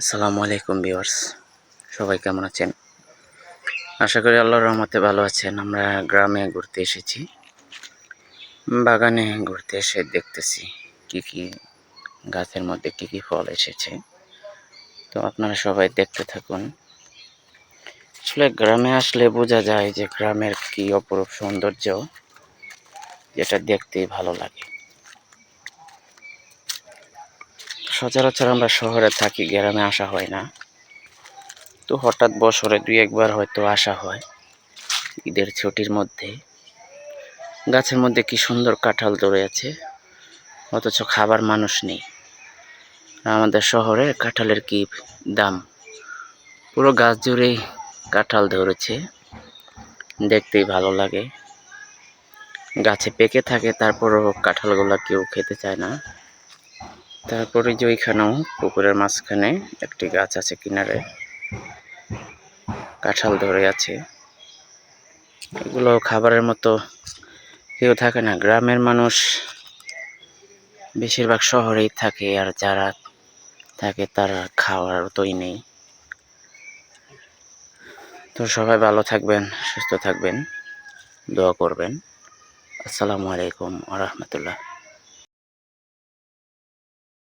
আসসালামু আলাইকুম ভিউয়ার্স। সবাই কেমন আছেন? আশা করি আল্লাহর রহমতে ভালো আছেন। আমরা গ্রামে ঘুরতে এসেছি, বাগানে ঘুরতে এসে দেখতেছি কি কি গাছের মধ্যে কি কি ফল এসেছে। তো আপনারা সবাই দেখতে থাকুন। আসলে গ্রামে আসলে বোঝা যায় যে গ্রামের কি অপরূপ সৌন্দর্য, যেটা দেখতেই ভালো লাগে। সচরাচর আমরা শহরে থাকি, গ্রামে আসা হয় না। তো হঠাৎ বছরে দুই একবার হয়তো আসা হয়, ঈদের ছুটির মধ্যে। গাছের মধ্যে কি সুন্দর কাঁঠাল ধরে আছে, অথচ খাবার মানুষ নেই। আমাদের শহরে কাঁঠালের কি দাম? পুরো গাছ জুড়েই কাঁঠাল ধরেছে, দেখতেই ভালো লাগে। গাছে পেকে থাকে, তারপরও কাঁঠালগুলো কেউ খেতে চায় না। তারপরে যে ওইখানেও পুকুরের মাঝখানে একটি গাছ আছে কিনারে, কাঁঠাল ধরে আছে। এগুলো খাবারের মতো কেউ থাকে না, গ্রামের মানুষ বেশিরভাগ শহরেই থাকে আর যারা থাকে তারা খাওয়ার তোই নেই। তো সবাই ভালো থাকবেন, সুস্থ থাকবেন, দোয়া করবেন। আসসালামু আলাইকুম আ রহমতুল্লাহ।